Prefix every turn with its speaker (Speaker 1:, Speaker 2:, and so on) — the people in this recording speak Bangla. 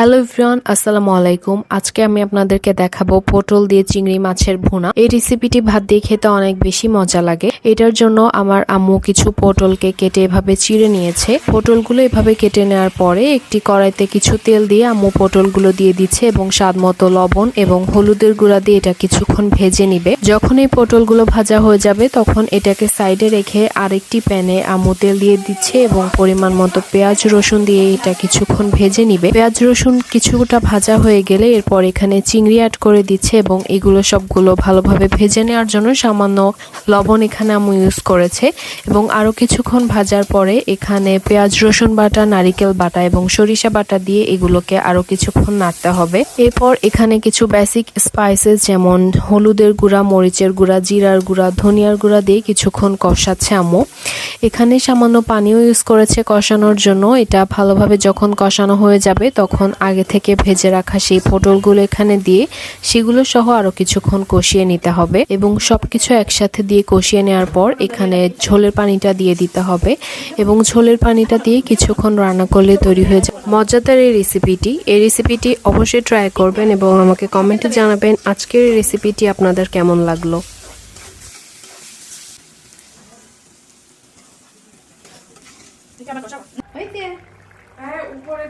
Speaker 1: হ্যালো ইভরিওয়ান আসসালামু আলাইকুম। আজকে আমি আপনাদেরকে দেখাবো পটল দিয়ে চিংড়ি মাছের ভুনা। এই রেসিপিটি ভাত দিয়ে খেতে অনেক বেশি মজা লাগে। এটার জন্য আমার আম্মু কিছু পটলকে কেটে এভাবে চিড়ে নিয়েছে। পটলগুলো এভাবে কেটে নেওয়ার পরে একটি কড়াইতে কিছু তেল দিয়ে আম্মু পটলগুলো দিয়ে দিচ্ছে এবং স্বাদ মতো লবণ এবং হলুদের গুঁড়া দিয়ে এটা কিছুক্ষণ ভেজে নিবে। যখন এই পটলগুলো ভাজা হয়ে যাবে, তখন এটাকে সাইডে রেখে আরেকটি প্যানে আম্মু তেল দিয়ে দিচ্ছে এবং পরিমাণ মতো পেঁয়াজ রসুন দিয়ে এটা কিছুক্ষণ ভেজে নিবে। পেঁয়াজ রসুন কিছুটা ভাজা হয়ে গেলে এরপর এখানে চিংড়ি অ্যাড করে দিচ্ছে এবং এগুলো সবগুলো ভালোভাবে ভেজে নেওয়ার জন্য সামান্য লবণ এখানে আম্মু ইউজ করেছে এবং আরও কিছুক্ষণ ভাজার পরে এখানে পেঁয়াজ, রসুন বাটা, নারিকেল বাটা এবং সরিষা বাটা দিয়ে এগুলোকে আরও কিছুক্ষণ নাড়তে হবে। এরপর এখানে কিছু বেসিক স্পাইসেস যেমন হলুদের গুঁড়া, মরিচের গুঁড়া, জিরার গুঁড়া, ধনিয়ার গুঁড়া দিয়ে কিছুক্ষণ কষাচ্ছে আম্মু। এখানে সামান্য পানিও ইউজ করেছে কষানোর জন্য। এটা ভালোভাবে যখন কষানো হয়ে যাবে তখন আগে থেকে ভেজে রাখা সেই পটলগুলো এখানে দিয়ে সেগুলো সহ আরও কিছুক্ষণ কষিয়ে নিতে হবে এবং সব কিছু একসাথে দিয়ে কষিয়ে নেওয়ার পর এখানে ঝোলের পানিটা দিয়ে দিতে হবে এবং ঝোলের পানিটা দিয়ে কিছুক্ষণ রান্না করলে তৈরি হয়ে যায় মজাদার এই রেসিপিটি এই রেসিপিটি অবশ্যই ট্রাই করবেন এবং আমাকে কমেন্টে জানাবেন আজকের এই রেসিপিটি আপনাদের কেমন লাগল। উপরে